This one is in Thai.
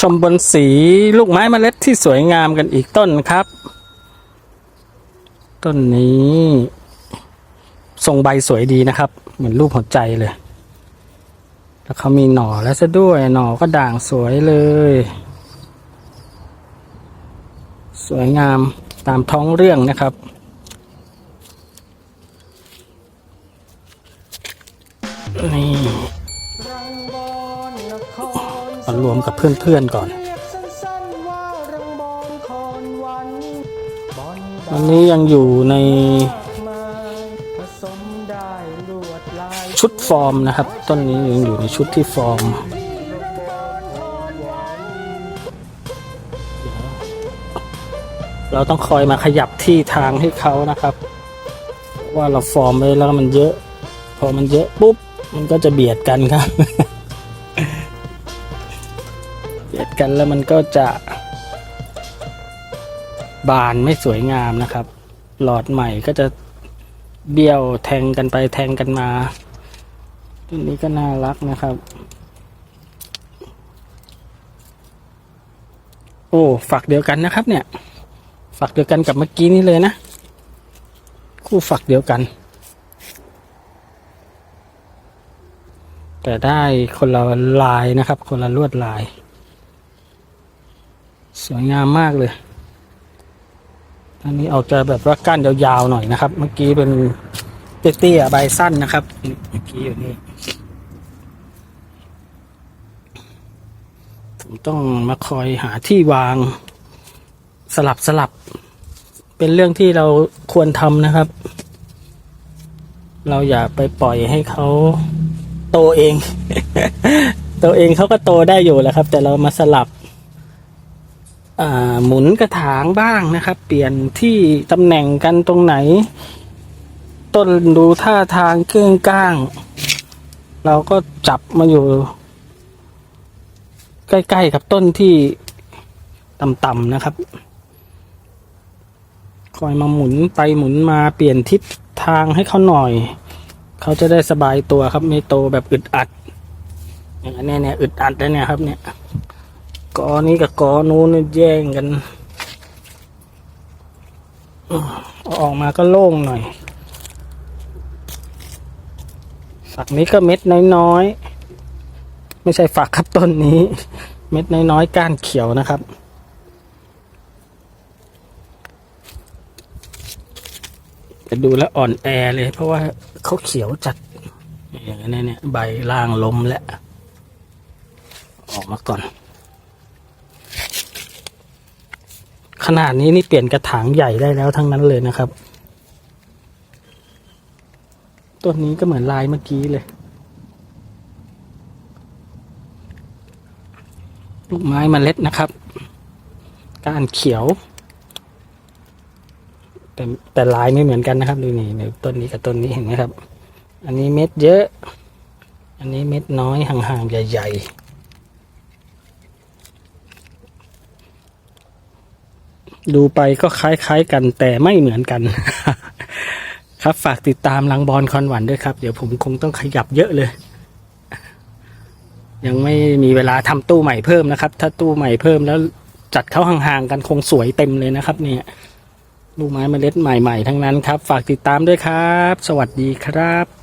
ชมบนสีลูกไม้เมล็ดที่สวยงามกันอีกต้นครับ ต้นนี้ ทรงใบสวยดีนะครับ เหมือนรูปหัวใจเลย แล้วเขามีหน่อแล้วซะด้วยหน่อก็ด่างสวยเลย สวยงามตามท้องเรื่องนะครับนี่ มารวมกับเพื่อนๆก่อน วันนี้ยังอยู่ในชุดฟอร์มนะครับ ต้นนี้ยังอยู่ในชุดที่ฟอร์มเราต้องคอยมาขยับที่ทางให้เขานะครับ ว่าเราฟอร์มไว้แล้วมันเยอะ พอมันเยอะปุ๊บ มันก็จะเบียดกันครับ เบียดกันแล้วมันก็จะบานไม่สวยงามนะครับ หลอดใหม่ก็จะเบี้ยวแทงกันไปแทงกันมาต้นนี้ก็น่ารักนะครับ โอ้ฝักเดียวกันนะครับ เนี่ย ฝักเดียวกันกับเมื่อกี้นี้เลยนะ คู่ฝักเดียวกัน แต่ได้คนละลายนะครับ คนละลวดลาย สวยงามมากเลยอันนี้ออกจะแบบว่าก้านยาวๆหน่อยนะครับ เมื่อกี้เป็นเตี้ยๆใบสั้นนะครับ เมื่อกี้อยู่นี่ผมต้องมาคอยหาที่วางสลับสลับ เป็นเรื่องที่เราควรทำนะครับ เราอย่าไปปล่อยให้เขาโตเอง โตเองเขาก็โตได้อยู่แหล้วครับ แต่เรามาสลับ หมุนกระถางบ้างนะครับ เปลี่ยนที่ตำแหน่งกันตรงไหน ต้นดูท่าทางเก้งก้าง เราก็จับมาอยู่ ใกล้ๆกับต้นที่ต่ำๆนะครับ คอยมาหมุนไปหมุนมาเปลี่ยนทิศทางให้เขาหน่อย เขาจะได้สบายตัวครับไม่โตแบบอึดอัด อย่างนี้เนี่ยอึดอัดแล้วเนี่ยครับเนี่ย กอนี้กับกอนู้นแย่งกัน ออกมาก็โล่งหน่อย ฝักนี้ก็เม็ดน้อยๆ ไม่ใช่ฝักครับต้นนี้ เม็ดน้อยๆ ก้านเขียวนะครับจะดูแล้วอ่อนแอเลย เพราะว่าเขาเขียวจัด อย่างนี้เนี่ย ใบล่างล้มแล้ว ออกมาก่อน ขนาดนี้นี่เปลี่ยนกระถางใหญ่ได้แล้วทั้งนั้นเลยนะครับ ต้นนี้ก็เหมือนลายเมื่อกี้เลย ลูกไม้มเมล็ดนะครับก้านเขียว แต่แต่ลายไม่เหมือนกันนะครับดูนี่นี่ต้นนี้กับต้นนี้เห็นไหมครับ อันนี้เม็ดเยอะ อันนี้เม็ดน้อยห่างๆใหญ่ ๆ ดูไปก็คล้ายๆกันแต่ไม่เหมือนกัน ครับฝากติดตามลังบอลคอนหวันด้วยครับ เดี๋ยวผมคงต้องขยับเยอะเลย ยังไม่มีเวลาทำตู้ใหม่เพิ่มนะครับ ถ้าตู้ใหม่เพิ่มแล้วจัดเขาห่างๆกันคงสวยเต็มเลยนะครับ เนี่ยลูกไม้เมล็ดใหม่ๆทั้งนั้นครับ ฝากติดตามด้วยครับ สวัสดีครับ